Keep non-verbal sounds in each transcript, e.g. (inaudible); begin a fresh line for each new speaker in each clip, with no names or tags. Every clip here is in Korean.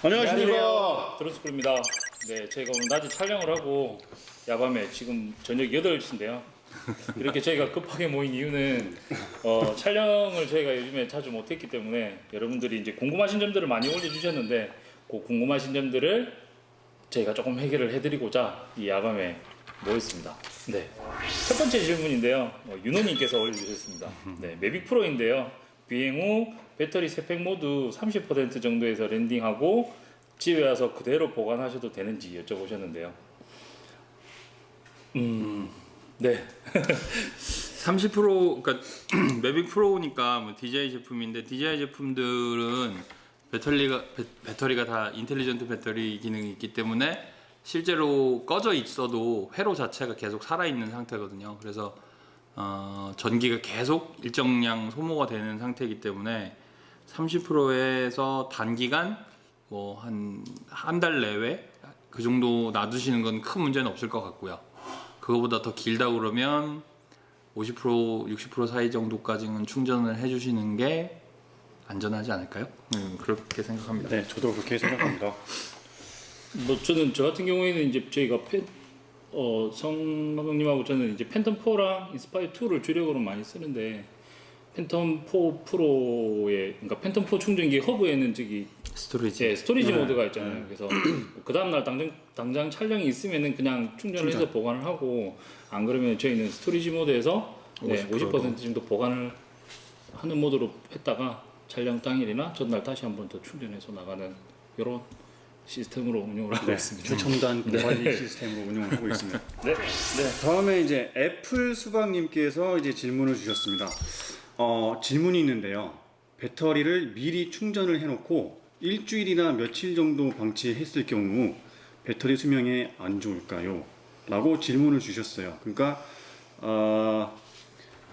안녕하십니까.
드론스쿨입니다. 네, 저희가 오늘 낮에 촬영을 하고 야밤에 지금 저녁 8시인데요. 이렇게 저희가 급하게 모인 이유는 어, 촬영을 저희가 요즘에 자주 못했기 때문에 여러분들이 이제 궁금하신 점들을 많이 올려주셨는데 그 궁금하신 점들을 저희가 조금 해결을 해드리고자 이 야밤에 모였습니다. 네, 첫 번째 질문인데요. 어, 윤호님께서 올려주셨습니다. 네, 매빅 프로인데요. 비행 후 배터리 세 팩 모두 30% 정도에서 랜딩하고 집에 와서 그대로 보관하셔도 되는지 여쭤보셨는데요. 음, 네, (laughs)
30% 그러니까 (clears throat) 매빅 프로니까 뭐 DJI 제품인데 DJI 제품들은 배터리가 배, 배터리가 다 인텔리전트 배터리 기능이 있기 때문에 실제로 꺼져 있어도 회로 자체가 계속 살아 있는 상태거든요. 그래서 어, 전기가 계속 일정량 소모가 되는 상태이기 때문에 30%에서 단기간 뭐 한 한 달 내외 그 정도 놔두시는 건 큰 문제는 없을 것 같고요. 그거보다 더 길다 그러면 50% 60% 사이 정도까지는 충전을 해주시는 게 안전하지 않을까요? 음, 그렇게 생각합니다.
네, 저도 그렇게 생각합니다. (clears throat)
뭐 저는 저 같은 경우에는 이제 저희가 팬, 어, 성 감독님하고 저는 이제 팬텀 4랑 인스파이어 2를 주력으로 많이 쓰는데 팬텀 4 프로의 그러니까 팬텀 4 충전기 허브에는 저기
스토리지.
예, 스토리지
네.
모드가 있잖아요. 그래서 그 다음 날 당장 당장 촬영이 있으면은 그냥 충전을 해서 보관을 하고 안 그러면 저희는 스토리지 모드에서 네,
50%
50% 정도 보관을 하는 모드로 했다가 촬영 당일이나 전날 다시 한 번 더 충전해서 나가는 이런 시스템으로 운영을 하고
네,
있습니다.
최첨단 관리 시스템으로 운영을 하고 있습니다.
네, 네.
다음에 이제 애플 수박님께서 이제 질문을 주셨습니다. 어, 질문이 있는데요. 배터리를 미리 충전을 해놓고 일주일이나 며칠 정도 방치했을 경우 배터리 수명에 안 좋을까요? 라고 질문을 주셨어요. 그러니까 어,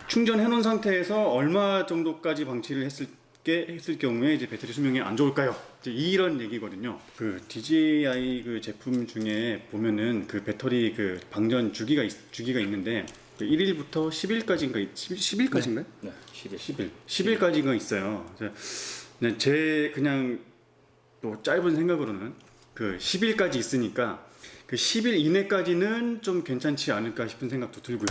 충전해 놓은 상태에서 얼마 정도까지 방치를 했을 게 했을 경우에 이제 배터리 수명이 안 좋을까요? 이런 얘기거든요. 그 DJI 그 제품 중에 보면은 그 배터리 그 방전 주기가 있, 주기가 있는데 그 1일부터 10일까지인가 10, 10일까지인가 요?
네, 시대
10일. 10일까지가 있어요. 그냥 제 그냥 또 짧은 생각으로는 그 10일까지 있으니까 그 10일 이내까지는 좀 괜찮지 않을까 싶은 생각도 들고요.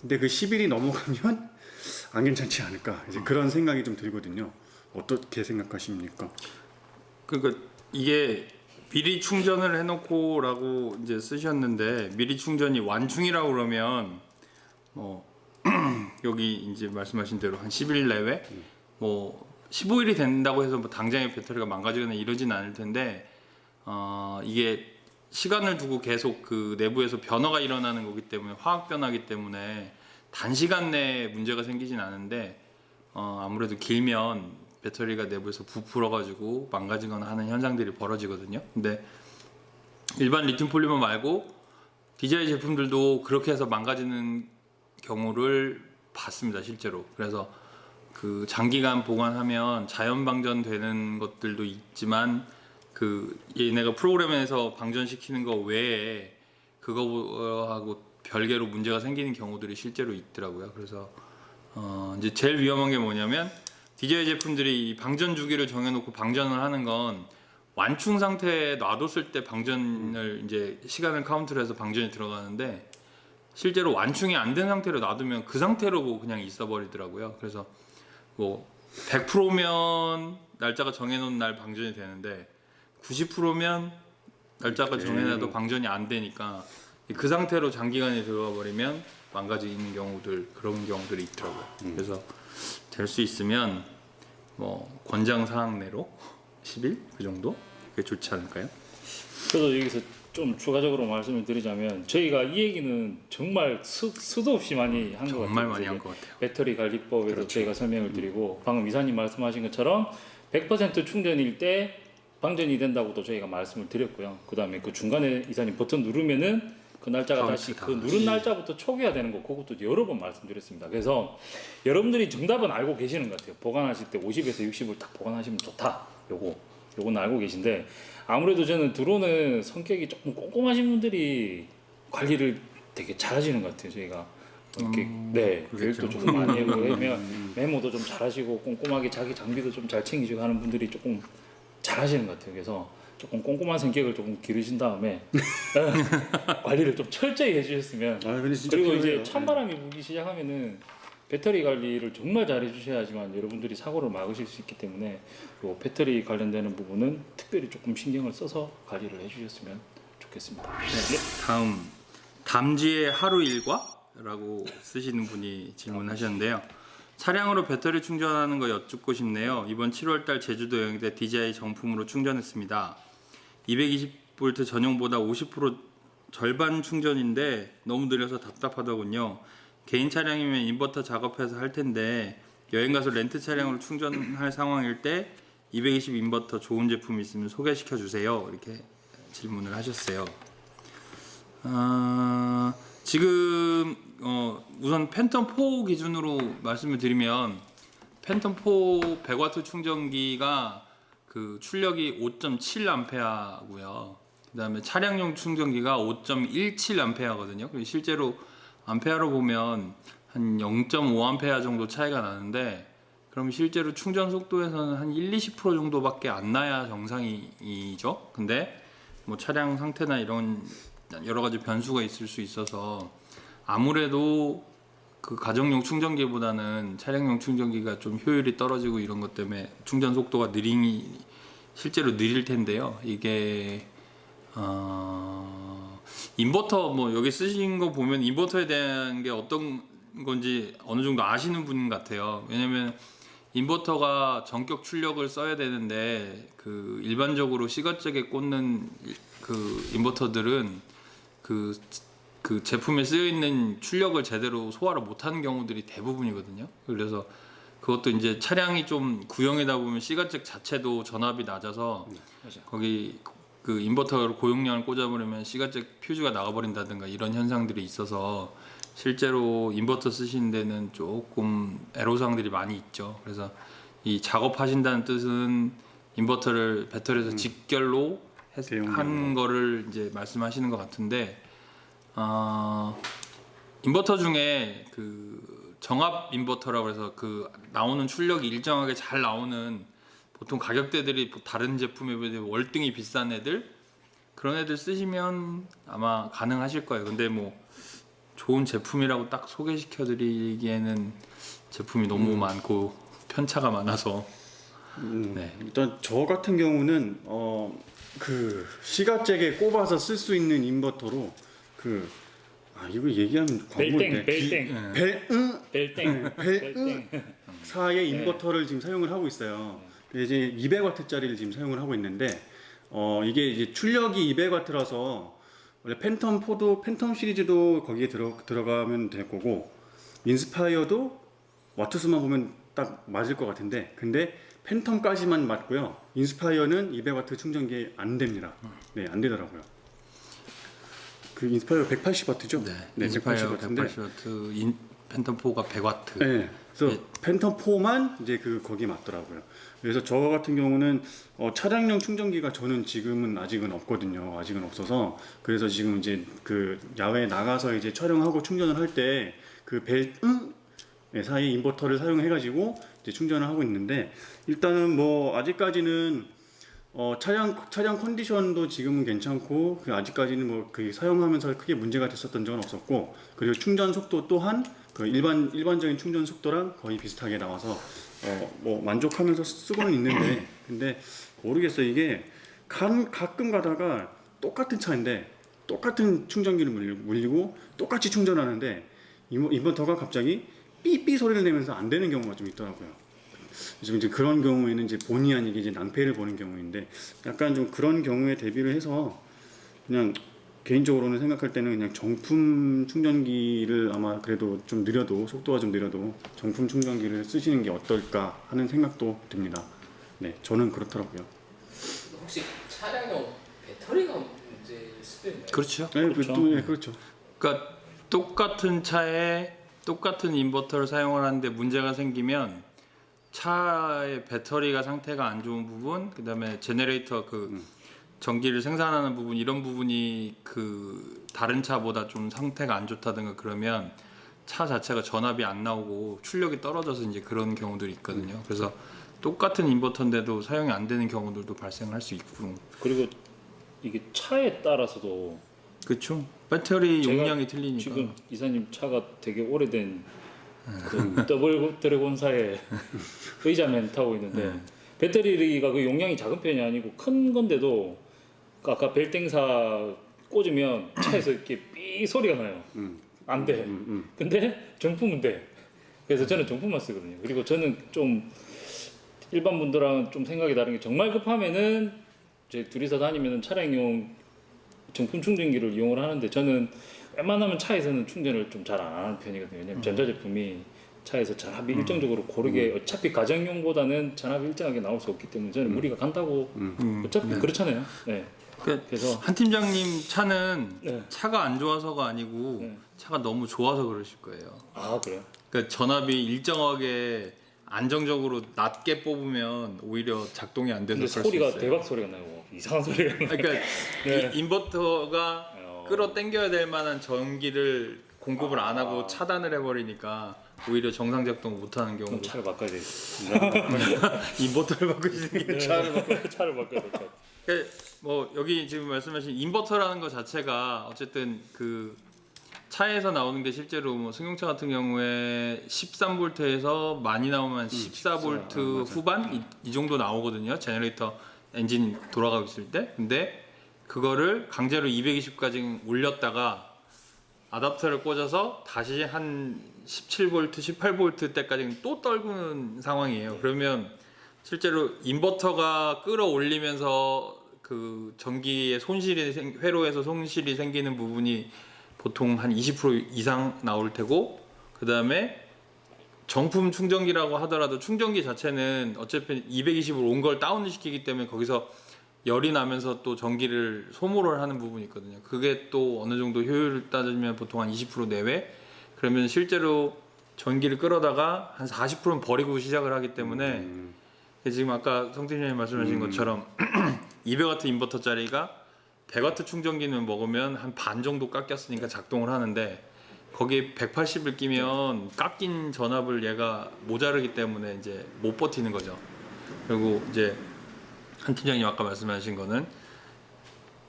근데 그 10일이 넘어가면 (laughs) 안 괜찮지 않을까 이제 그런 생각이 좀 들거든요. 어떻게 생각하십니까?
그러니까 이게 미리 충전을 해놓고라고 이제 쓰셨는데 미리 충전이 완충이라고 그러면 뭐 (clears throat) 여기 이제 말씀하신 대로 한 10일 내외 뭐 15일이 된다고 해서 뭐 당장에 배터리가 망가지거나 이러진 않을 텐데 어 이게 시간을 두고 계속 그 내부에서 변화가 일어나는 거기 때문에 화학 변화기 때문에 단시간 내에 문제가 생기진 않은데 어 아무래도 길면 배터리가 내부에서 부풀어 가지고 망가지거나 하는 현상들이 벌어지거든요. 근데 일반 리튬 폴리머 말고 DJI 제품들도 그렇게 해서 망가지는 경우를 봤습니다, 실제로. 그래서 그 장기간 보관하면 자연 방전되는 것들도 있지만 그 얘네가 프로그램에서 방전시키는 거 외에 그거하고 별개로 문제가 생기는 경우들이 실제로 있더라고요. 그래서 어 이제 제일 위험한 게 뭐냐면 DJI 제품들이 이 방전 주기를 정해놓고 방전을 하는 건 완충 상태에 놔뒀을 때 방전을 이제 시간을 카운트를 해서 방전이 들어가는데 실제로 완충이 안 된 상태로 놔두면 그 상태로 그냥 있어 버리더라고요. 그래서 뭐 100%면 날짜가 정해놓은 날 방전이 되는데 90%면 날짜가 정해놔도 방전이 안 되니까 그 상태로 장기간에 들어가 버리면 망가지는 경우들 그런 경우들이 있더라고요. 그래서 될 수 있으면 뭐 권장 사항 내로 10일 그 정도 그게 좋지 않을까요?
그래서 여기서 좀 추가적으로 말씀을 드리자면 저희가 이 얘기는 정말 수, 수도 없이 많이 한 것 같아요.
정말 많이 한 것 같아요.
배터리 관리법에서
그렇죠.
저희가 설명을 드리고 방금 이사님 말씀하신 것처럼 100% 충전일 때 방전이 된다고도 저희가 말씀을 드렸고요. 그다음에 그 중간에 이사님 버튼 누르면은 그 날짜가
아,
다시 다그 누른 날짜부터 초기화 되는 거 그것도 여러 번 말씀드렸습니다. 그래서 여러분들이 정답은 알고 계시는 것 같아요. 보관하실 때 50에서 60을 딱 보관하시면 좋다. 요거 요건 알고 계신데 아무래도 저는 드론은 성격이 조금 꼼꼼하신 분들이 관리를 되게 잘하시는 것 같아요. 저희가 이렇게 네
그렇겠죠.
교육도 조금 많이 해고 (laughs) 하면 메모도 좀 잘하시고 꼼꼼하게 자기 장비도 좀 잘 챙기시고 하는 분들이 조금 잘하시는 것 같아요. 그래서 조금 꼼꼼한 성격을 조금 기르신 다음에 (laughs) 관리를 좀 철저히 해주셨으면
아 근데 진짜
그리고
필요해요.
이제 찬바람이 불기 시작하면은 배터리 관리를 정말 잘 해주셔야지만 여러분들이 사고를 막으실 수 있기 때문에 요 배터리 관련되는 부분은 특별히 조금 신경을 써서 관리를 해주셨으면 좋겠습니다. 네.
다음 담지의 하루 일과라고 쓰시는 분이 질문하셨는데요. 차량으로 배터리 충전하는 거 여쭙고 싶네요. 이번 7월달 제주도 여행 때 DJI 정품으로 충전했습니다. 220V 전용보다 50% 절반 충전인데 너무 느려서 답답하더군요. 개인 차량이면 인버터 작업해서 할 텐데 여행 가서 렌트 차량으로 충전할 상황일 때 220 인버터 좋은 제품 있으면 소개시켜 주세요. 이렇게 질문을 하셨어요. 아, 지금 어, 우선 팬텀 4 기준으로 말씀을 드리면 팬텀 4 100와트 충전기가 그 출력이 5.7암페어고요. 그다음에 차량용 충전기가 5.17암페어거든요. 그리고 실제로 암페어로 보면 한 0.5암페어 정도 차이가 나는데 그럼 실제로 충전 속도에서는 한 1, 20% 정도밖에 안 나야 정상이죠. 근데 뭐 차량 상태나 이런 여러 가지 변수가 있을 수 있어서 아무래도 그 가정용 충전기보다는 차량용 충전기가 좀 효율이 떨어지고 이런 것 때문에 충전 속도가 느리니 실제로 느릴 텐데요. 이게 어, 인버터 뭐 여기 쓰신 거 보면 인버터에 대한 게 어떤 건지 어느 정도 아시는 분 같아요. 왜냐면 인버터가 전격 출력을 써야 되는데 그 일반적으로 시가잭에 꽂는 그 인버터들은 그, 그 제품에 쓰여 있는 출력을 제대로 소화를 못하는 경우들이 대부분이거든요. 그래서 그것도 이제 차량이 좀 구형이다 보면 시가잭 자체도 전압이 낮아서
맞아요.
거기 그 인버터 고용량을 꽂아버리면 시가잭 퓨즈가 나가버린다든가 이런 현상들이 있어서 실제로 인버터 쓰시는 데는 조금 애로사항들이 많이 있죠. 그래서 이 작업하신다는 뜻은 인버터를 배터리에서 직결로 했-
대용량으로.
한 거를 이제 말씀하시는 것 같은데 어, 인버터 중에 그 정압 인버터라고 해서 그 나오는 출력이 일정하게 잘 나오는 보통 가격대들이 뭐 다른 제품에 비해 월등히 비싼 애들 그런 애들 쓰시면 아마 가능하실 거예요. 근데 뭐 좋은 제품이라고 딱 소개시켜 드리기에는 제품이 너무 많고 편차가 많아서
음,
네.
일단 저 같은 경우는 어 그 시가잭에 꼽아서 쓸 수 있는 인버터로 그 아 이거 얘기하면 광고인데
벨땡, 벨땡,
벨응
벨땡,
벨응
벨땡.
사의 인버터를 지금 사용을 하고 있어요. 이제 200와트짜리를 지금 사용을 하고 있는데 어 이게 이제 출력이 200와트라서 원래 팬텀 4도 팬텀 시리즈도 거기에 들어 들어가면 될 거고 인스파이어도 와트 수만 보면 딱 맞을 것 같은데 근데 팬텀까지만 맞고요. 인스파이어는 200와트 충전기 안 됩니다. 네, 안 되더라고요. 그 인스파이어 180와트죠? 네,
인스파이어
180와트인데
180W 인 팬텀 4가 100W
네. 그래서
네.
팬텀 4만 이제 그 거기 맞더라고요. 그래서 저 같은 경우는 어, 차량용 충전기가 저는 지금은 아직은 없거든요. 아직은 없어서 그래서 지금 이제 그 야외에 나가서 이제 촬영하고 충전을 할 때 그벨 응? 네, 사이 인버터를 사용해가지고 이제 충전을 하고 있는데 일단은 뭐 아직까지는 어, 차량 차량 컨디션도 지금은 괜찮고 그 아직까지는 뭐 그 사용하면서 크게 문제가 됐었던 적은 없었고 그리고 충전 속도 또한 그 일반 일반적인 충전 속도랑 거의 비슷하게 나와서 어, 뭐 만족하면서 쓰고는 있는데 근데 모르겠어요 이게 간, 가끔 가다가 똑같은 차인데 똑같은 충전기를 물리- 물리고 똑같이 충전하는데 인버- 인버터가 갑자기 삐삐 소리를 내면서 안 되는 경우가 좀 있더라고요. 그래서 이제 그런 경우에는 이제 본의 아니게 이제 낭패를 보는 경우인데 약간 좀 그런 경우에 대비를 해서 그냥 개인적으로는 생각할 때는 그냥 정품 충전기를 아마 그래도 좀 느려도 속도가 좀 느려도 정품 충전기를 쓰시는 게 어떨까 하는 생각도 듭니다. 네, 저는 그렇더라고요.
혹시 차량용 배터리가 문제일 수도 있나요?
그렇죠.
네, 그
그렇죠.
또, 네, 그렇죠.
그러니까 똑같은 차에 똑같은 인버터를 사용을 하는데 문제가 생기면 차의 배터리가 상태가 안 좋은 부분, 그다음에 제네레이터 그 전기를 생산하는 부분 이런 부분이 그 다른 차보다 좀 상태가 안 좋다든가 그러면 차 자체가 전압이 안 나오고 출력이 떨어져서 이제 그런 경우들이 있거든요. 그래서 똑같은 인버터인데도 사용이 안 되는 경우들도 발생할 수 있고
그리고 이게 차에 따라서도
그렇죠. 배터리
제가
용량이 틀리니까
지금 이사님 차가 되게 오래된 그 더블 드래곤사의 의자맨 타고 있는데
네.
배터리가 그 용량이 작은 편이 아니고 큰 건데도 그 아까 벨땡사 꽂으면 차에서 이렇게 삐 소리가 나요.
음.
안 돼.
음, 음.
근데 정품은 돼. 그래서 저는 정품만 쓰거든요. 그리고 저는 좀 일반 분들하고는 좀 생각이 다른 게 정말 급하면은 저희 둘이서 다니면은 차량용 정품 충전기를 이용을 하는데 저는 웬만하면 차에서는 충전을 좀 잘 안 하는 편이거든요. 왜냐면 전자제품이 차에서 전압이 일정적으로 고르게 어차피 가정용보다는 전압이 일정하게 나올 수 없기 때문에 저는 무리가 간다고
음.
어차피 그렇잖아요. 네.
그
그래서
한 팀장님 차는
네.
차가 안 좋아서가 아니고
네.
차가 너무 좋아서 그러실 거예요.
아 그래요?
그러니까 전압이 일정하게 안정적으로 낮게 뽑으면 오히려 작동이 안 돼서
근데
그럴 수
소리가
있어요.
대박 소리가 나고 이상한 소리가 나요.
그러니까
네.
이 인버터가
어.
끌어 당겨야 될 만한 전기를 공급을 안 하고
아.
차단을 해버리니까 오히려 정상 작동 못하는
그럼
경우도
차를 바꿔야 돼. (laughs)
인버터를 바꾸시는 게
네. 차를 바꿔 차를 바꿔야 될 것 같아.
그, 뭐 여기 지금 말씀하신 인버터라는 것 자체가 어쨌든 그 차에서 나오는 게 실제로 뭐 승용차 같은 경우에 13볼트에서 많이 나오면 14볼트
아, 맞아요.
후반 이, 이 정도 나오거든요. 제너레이터 엔진 돌아가고 있을 때. 근데 그거를 강제로 220까지 올렸다가 아답터를 꽂아서 다시 한 17볼트, 18볼트 때까지 또 떨구는 상황이에요. 그러면 실제로 인버터가 끌어올리면서 그 전기의 손실이 생, 회로에서 손실이 생기는 부분이 보통 한 20% 이상 나올 테고 그 다음에 정품 충전기라고 하더라도 충전기 자체는 어차피 220으로 온 걸 다운 시키기 때문에 거기서 열이 나면서 또 전기를 소모를 하는 부분이 있거든요. 그게 또 어느 정도 효율을 따지면 보통 한 20% 내외. 그러면 실제로 전기를 끌어다가 한 40%는 버리고 시작을 하기 때문에
음.
지금 아까 성 팀장님 말씀하신
음.
것처럼 (clears throat) 200와트 인버터짜리가 100와트 충전기는 먹으면 한 반 정도 깎였으니까 작동을 하는데 거기에 180을 끼면 깎인 전압을 얘가 모자르기 때문에 이제 못 버티는 거죠. 그리고 이제 한 팀장님 아까 말씀하신 거는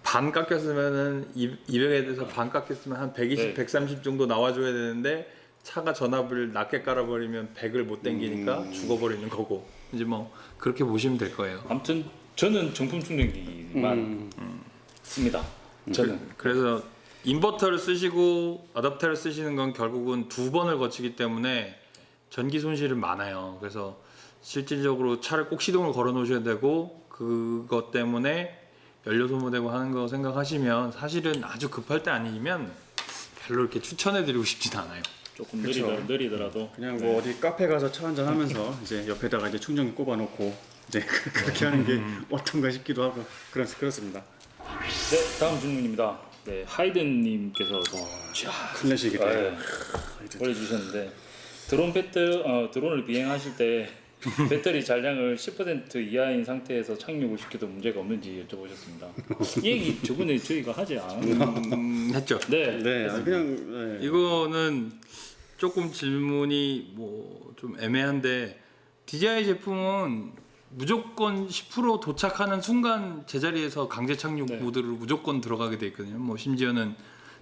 반 깎였으면은 200에 대해서 반 깎였으면 한 120,
네.
130 정도 나와줘야 되는데 차가 전압을 낮게 깔아버리면 100을 못 당기니까
음.
죽어버리는 거고 이제 뭐 그렇게 보시면 될 거예요.
아무튼 저는 정품 충전기만
음.
씁니다. 저는
그 래서 인버터를 쓰시고 어댑터를 쓰시는 건 결국은 두 번을 거치기 때문에 전기 손실은 많아요. 그래서 실질적으로 차를 꼭 시동을 걸어 놓으셔야 되고 그것 때문에 연료 소모되고 하는 거 생각하시면 사실은 아주 급할 때 아니면 별로 이렇게 추천해 드리고 싶진 않아요.
조금
그쵸.
느리더, 느리더라도
그냥 뭐 어디 카페 가서 차 한잔 하면서 (laughs) 이제 옆에다가 이제 충전기 꼽아놓고 이제 (laughs) 그렇게 하는 게 어떤가 싶기도 하고 그렇 그렇습니다.
네 다음 질문입니다. 네 하이든님께서
클래식이다.
네, 보내주셨는데 드론 배터 어, 드론을 비행하실 때 (laughs) 배터리 잔량을 10% 이하인 상태에서 착륙을 시켜도 문제가 없는지 여쭤보셨습니다. (laughs) 이 얘기 저번에 저희가 하지 않았나요?
음, 했죠.
네,
네, 아, 그냥 네.
이거는 조금 질문이 뭐 좀 애매한데 DJI 제품은 무조건 10% 도착하는 순간 제자리에서 강제 착륙
네.
모드로 무조건 들어가게 돼 있거든요. 뭐 심지어는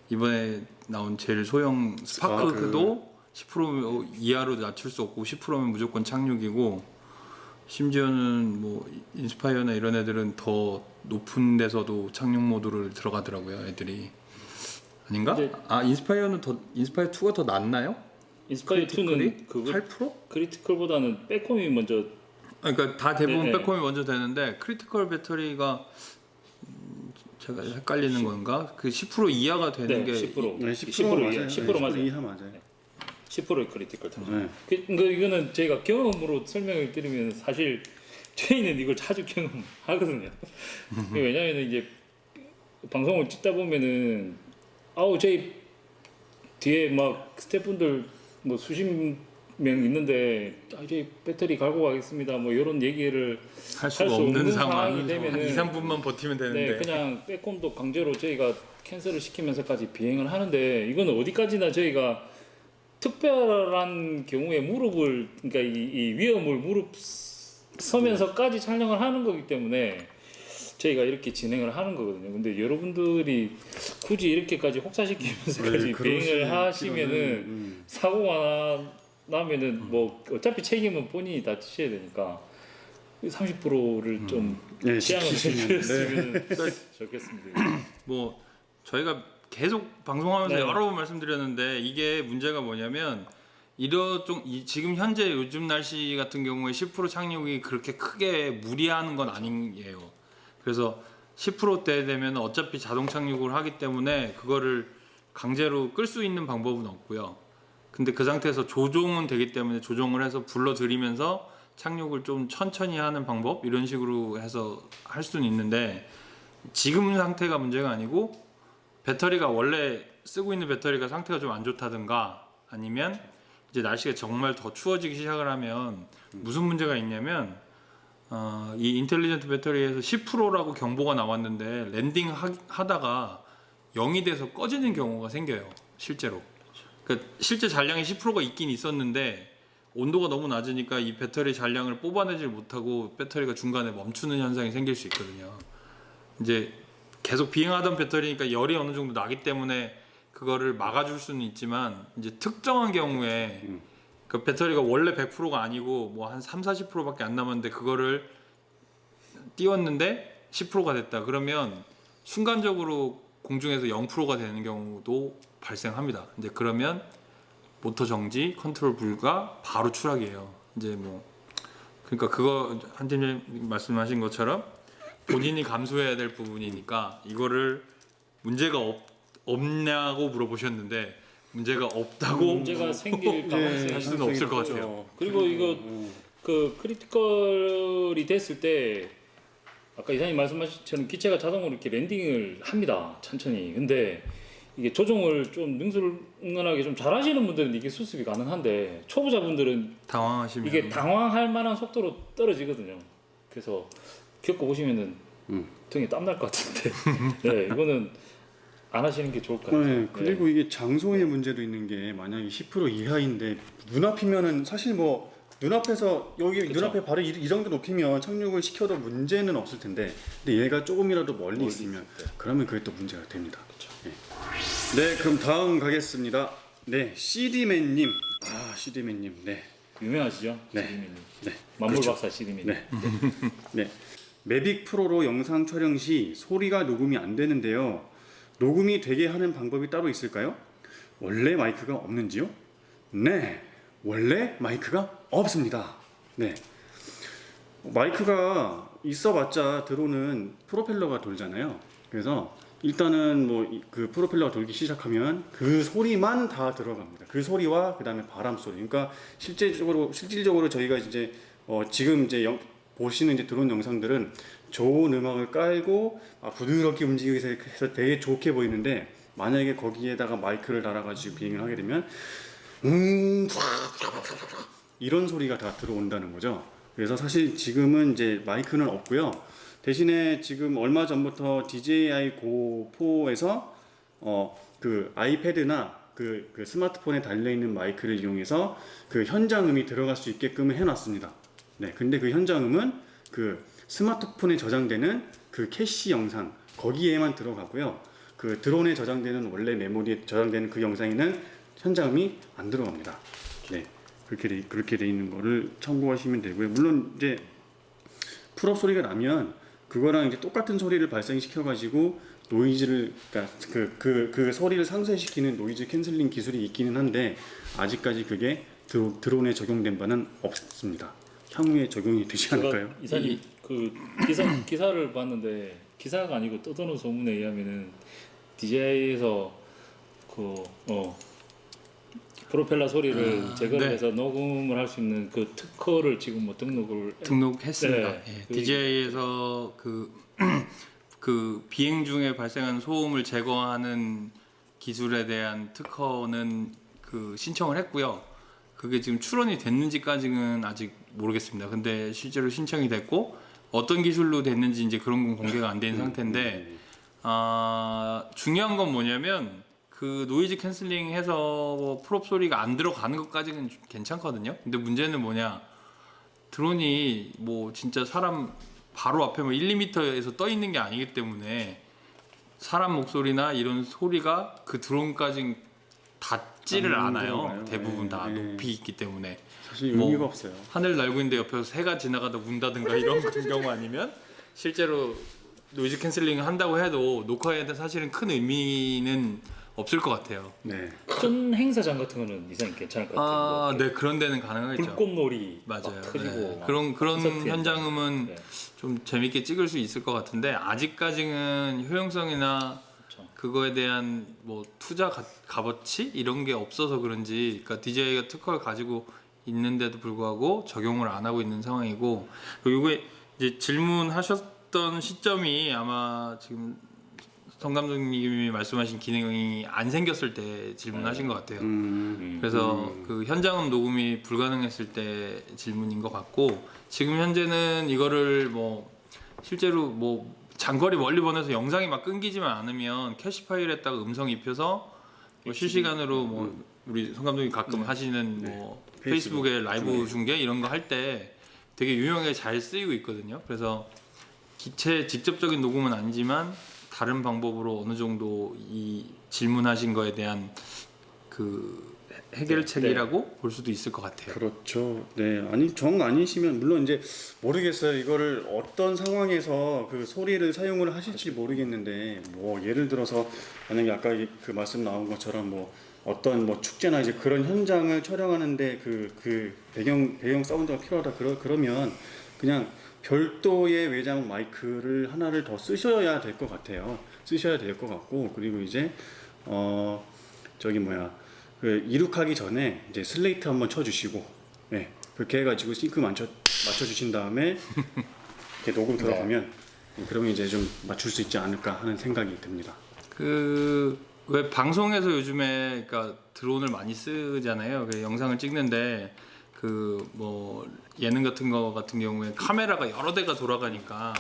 이번에 나온 제일 소형 스파크도 10% 이하로 낮출 수 없고 10%면 무조건 착륙이고 심지어는 뭐 인스파이어나 이런 애들은 더 높은 데서도 착륙 모드를 들어가더라고요, 애들이. 아닌가?
이제-
아 인스파이어는 더 인스파이어 2가 더 낫나요?
인스파이어 2는 그거
8%?
크리티컬보다는 백홈이 먼저
그러니까 다 대부분
네 네.
백홈이 먼저 되는데 크리티컬 배터리가 음, 제가 헷갈리는 건가? 그 10% 이하가 되는
네,
게
10%
네,
10%
10%
이하,
맞아요.
10% 맞아요.
이하 맞아요.
10%의 크리티컬 타임.
네.
그, 그 이거는 저희가 경험으로 설명을 드리면 사실 저희는 이걸 자주 경험하거든요. (laughs) 왜냐하면 이제 방송을 찍다 보면은 아우 저희 뒤에 막 스태프분들 뭐 수십 명 있는데 아, 저희 배터리 갈고 가겠습니다. 뭐 이런 얘기를
할 수 없는
없는
상황
상황이 되면은-
한 2, 3분만 버티면 되는데
네, 그냥 빼꼼도 강제로 저희가 캔슬을 시키면서까지 비행을 하는데 이거는 어디까지나 저희가 특별한 경우에 무릎을 그러니까 이, 이 위험을 무릅 서면서까지 촬영을 하는 거기 때문에 저희가 이렇게 진행을 하는 거거든요. 근데 여러분들이 굳이 이렇게까지 혹사시키면서까지
네,
비행을 하시면은
음.
사고가 나면은 뭐 어차피 책임은 본인이 다 지셔야 되니까 30%를 좀
예,
취향을
지키시면, 네.
해주셨으면 좋겠습니다.
뭐 저희가 계속 방송하면서
네.
여러 번 말씀드렸는데 이게 문제가 뭐냐면 이러좀 이- 지금 현재 요즘 날씨 같은 경우에 10% 착륙이 그렇게 크게 무리하는 건 아니에요. 그래서 10%대 되면 어차피 자동 착륙을 하기 때문에 그거를 강제로 끌 수 있는 방법은 없고요. 근데 그 상태에서 조종은 되기 때문에 조종을 해서 불러들이면서 착륙을 좀 천천히 하는 방법 이런 식으로 해서 할 수는 있는데 지금 상태가 문제가 아니고 배터리가 원래 쓰고 있는 배터리가 상태가 좀 안 좋다든가 아니면 이제 날씨가 정말 더 추워지기 시작을 하면 무슨 문제가 있냐면 어, 이 인텔리전트 배터리에서 10%라고 경보가 나왔는데 랜딩 하, 하다가 0이 돼서 꺼지는 경우가 생겨요 실제로. 그러니까 실제 잔량이 10%가 있긴 있었는데 온도가 너무 낮으니까 이 배터리 잔량을 뽑아내질 못하고 배터리가 중간에 멈추는 현상이 생길 수 있거든요. 이제 계속 비행하던 배터리니까 열이 어느 정도 나기 때문에 그거를 막아줄 수는 있지만 이제 특정한 경우에
음.
그 배터리가 원래 100%가 아니고 뭐 한 3, 40%밖에 안 남았는데 그거를 띄웠는데 10%가 됐다. 그러면 순간적으로 공중에서 0%가 되는 경우도 발생합니다. 이제 그러면 모터 정지, 컨트롤 불가, 바로 추락이에요. 이제 뭐 그러니까 그거 한 팀장님 말씀하신 것처럼 본인이 감수해야 될 부분이니까 이거를 문제가 없, 없냐고 물어보셨는데 문제가 없다고
문제가 (laughs) 생길 가능성이
할 수는 없을 것 같아요.
그리고 이거
음.
그 크리티컬이 됐을 때 아까 이사님 말씀하신 것처럼 기체가 자동으로 이렇게 랜딩을 합니다. 천천히. 근데 이게 조종을 좀 능수능란하게 좀 잘하시는 분들은 이게 수습이 가능한데 초보자분들은
당황하시면.
이게 당황할 만한 속도로 떨어지거든요. 그래서 겪어보시면은
음.
등에 땀 날 것 같은데 (laughs) 네 이거는 안 하시는 게 좋을 것 같아요
네, 그리고 이게 장소의 문제도 있는 게 만약에 10% 이하인데 눈앞이면은 사실 뭐 눈앞에서 여기
그쵸.
눈앞에 바로 이, 이 정도 높이면 착륙을 시켜도 문제는 없을 텐데 근데 얘가 조금이라도 멀리,
멀리
있으면 그러면 그게 또 문제가 됩니다. 예. 네, 그럼 다음 가겠습니다. 네, CD맨님. 아, CD맨님. 네.
유명하시죠?
네.
시디맨님
네.
만물
그렇죠.
박사 시디맨님
네. 네. 매빅 프로로 영상 촬영 시 소리가 녹음이 안 되는데요. 녹음이 되게 하는 방법이 따로 있을까요? 원래 마이크가 없는지요? 네. 원래 마이크가 없습니다. 네. 마이크가 있어봤자 들어오는 프로펠러가 돌잖아요. 그래서 일단은 뭐 그 프로펠러가 돌기 시작하면 그 소리만 다 들어갑니다. 그 소리와 그 다음에 바람 소리. 그러니까 실제적으로 실질적으로 저희가 이제 어 지금 이제 영- 보시는 이제 드론 영상들은 좋은 음악을 깔고 아, 부드럽게 움직이기 해서 되게 좋게 보이는데 만약에 거기에다가 마이크를 달아가지고 비행을 하게 되면 음 이런 소리가 다 들어온다는 거죠. 그래서 사실 지금은 이제 마이크는 없고요. 대신에 지금 얼마 전부터 DJI 고 4에서 어 그 아이패드나 그, 그 스마트폰에 달려 있는 마이크를 이용해서 그 현장음이 들어갈 수 있게끔 해놨습니다. 네, 근데 그 현장음은 그 스마트폰에 저장되는 그 캐시 영상 거기에만 들어가고요. 그 드론에 저장되는 원래 메모리에 저장되는 그 영상에는 현장음이 안 들어갑니다. 네, 그렇게 돼, 그렇게 돼 있는 거를 참고하시면 되고요. 물론 이제 풀업 소리가 나면 그거랑 이제 똑같은 소리를 발생시켜 가지고 노이즈를 그러니까 그, 그, 그 소리를 상쇄시키는 노이즈 캔슬링 기술이 있기는 한데 아직까지 그게 드론에 적용된 바는 없습니다. 향후에 적용이 되지 않을까요?
이사님 그 기사 기사를 봤는데 기사가 아니고 떠도는 소문에 의하면은 DJI에서 그어 프로펠러 소리를
아,
제거를
네.
해서 녹음을 할 수 있는 그 특허를 지금 뭐 등록을
등록했습니다.
네.
예,
그-
DJI에서 그, (clears throat) 그 비행 중에 발생한 소음을 제거하는 기술에 대한 특허는 그 신청을 했고요. 그게 지금 출원이 됐는지까지는 아직 모르겠습니다. 근데 실제로 신청이 됐고 어떤 기술로 됐는지 이제 그런 건 공개가 안 된 상태인데 아, 중요한 건 뭐냐면 그 노이즈 캔슬링 해서 뭐 프롭 소리가 안 들어가는 것까지는 좀 괜찮거든요. 근데 문제는 뭐냐? 드론이 뭐 진짜 사람 바로 앞에 뭐 1, 2m에서 떠 있는 게 아니기 때문에 사람 목소리나 이런 소리가 그 드론까지 닿지를
안
않아요.
들어가요.
대부분 다
네.
높이 있기 때문에
사실
뭐-
의미가 없어요.
하늘 날고 있는데 옆에서 새가 지나가다 운다든가 이런 (laughs) 경우 아니면 실제로 노이즈 캔슬링 한다고 해도 녹화에 사실은 큰 의미는 없을 것 같아요.
네.
전 행사장 같은 거는 이상 괜찮을 것 같아요.
아, 뭐네 그런 데는 가능하겠죠.
불꽃놀이
맞아요.
막 터지고
네.
막
그런 그런
콘서트
현장음은
네.
좀 재밌게 찍을 수 있을 것 같은데 아직까지는 효용성이나 그거에 대한 뭐 투자 가, 값어치? 이런 게 없어서 그런지 그러니까 DJI가 특허를 가지고 있는데도 불구하고 적용을 안 하고 있는 상황이고 그리고 이게 이제 질문하셨던 시점이 아마 지금 성 감독님이 말씀하신 기능이 안 생겼을 때 질문하신 것 같아요.
음,
그래서 그 현장음 녹음이 불가능했을 때 질문인 것 같고 지금 현재는 이거를 뭐 실제로 뭐 장거리 멀리 보내서 영상이 막 끊기지만 않으면 캐시 파일에다가 음성 입혀서 뭐 실시간으로 뭐 우리 성 감독님 가끔 하시는 뭐
페이스북
페이스북에 라이브. 중계 이런 거 할 때 되게 유용하게 잘 쓰이고 있거든요. 그래서 기체 직접적인 녹음은 아니지만 다른 방법으로 어느 정도 이 질문하신 거에 대한 그 해결책이라고 볼 수도 있을 것 같아요.
그렇죠. 네, 아니 정 아니시면 물론 이제 모르겠어요. 이거를 어떤 상황에서 그 소리를 사용을 하실지 모르겠는데 뭐 예를 들어서 만약에 아까 이- 그 말씀 나온 것처럼 뭐 어떤 뭐 축제나 이제 그런 현장을 촬영하는데 그 그 배경 배경 사운드가 필요하다 그러 그러면 그냥 별도의 외장 마이크를 하나를 더 쓰셔야 될 것 같아요. 쓰셔야 될 것 같고 그리고 이제 어 저기 뭐야 그 이륙하기 전에 이제 슬레이트 한번 쳐주시고 네 그렇게 해가지고 싱크 맞춰 맞춰 주신 다음에 (laughs) 이렇게 녹음 들어가면 그러면 이제 좀 맞출 수 있지 않을까 하는 생각이 듭니다.
그 왜 방송에서 요즘에 그러니까 드론을 많이 쓰잖아요. 그 영상을 찍는데 그 뭐 예능 같은 거 같은 경우에 카메라가 여러 대가 돌아가니까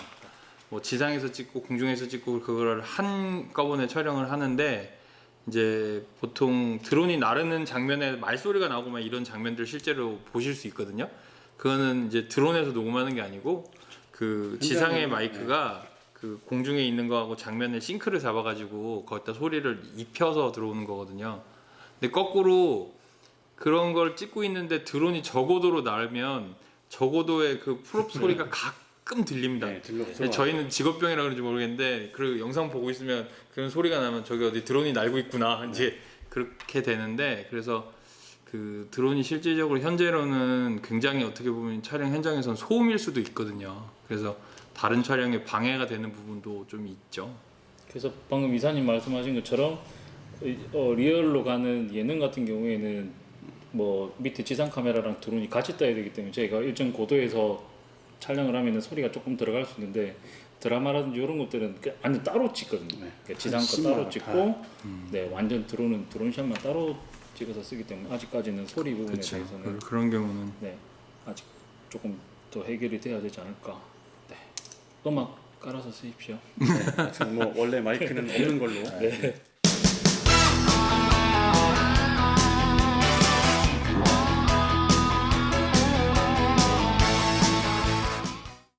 뭐 지상에서 찍고 공중에서 찍고 그걸 한꺼번에 촬영을 하는데 이제 보통 드론이 나르는 장면에 말소리가 나오고 막 이런 장면들 실제로 보실 수 있거든요. 그거는 이제 드론에서 녹음하는 게 아니고 그 지상의
현장에,
마이크가 그 공중에 있는 거하고 장면에 싱크를 잡아가지고 거기다 소리를 입혀서 들어오는 거거든요. 근데 거꾸로 그런 걸 찍고 있는데 드론이 저고도로 날면 저고도의 그 프롭 소리가 (laughs) 가끔 들립니다.
네, 들려
저희는 직업병이라 그런지 모르겠는데 그 영상 보고 있으면 그런 소리가 나면 저기 어디 드론이 날고 있구나 이제 그렇게 되는데 그래서 그 드론이 실질적으로 현재로는 굉장히 어떻게 보면 촬영 현장에서는 소음일 수도 있거든요. 그래서 다른 촬영에 방해가 되는 부분도 좀 있죠.
그래서 방금 이사님 말씀하신 것처럼 이- 어, 리얼로 가는 예능 같은 경우에는 뭐 밑에 지상 카메라랑 드론이 같이 떠야 되기 때문에 저희가 일정 고도에서 촬영을 하면은 소리가 조금 들어갈 수 있는데 드라마라든지 이런 것들은 그 완전 따로 찍거든요.
네.
그러니까 지상 거 따로 찍고, 네 완전 드론은 드론샷만 따로 찍어서 쓰기 때문에 아직까지는 소리 부분에
그렇죠.
대해서는
그런 경우는
네 아직 조금 더 해결이 돼야 되지 않을까. 네 음악 깔아서 쓰십시오.
하여튼 뭐 원래 마이크는 없는 걸로
네.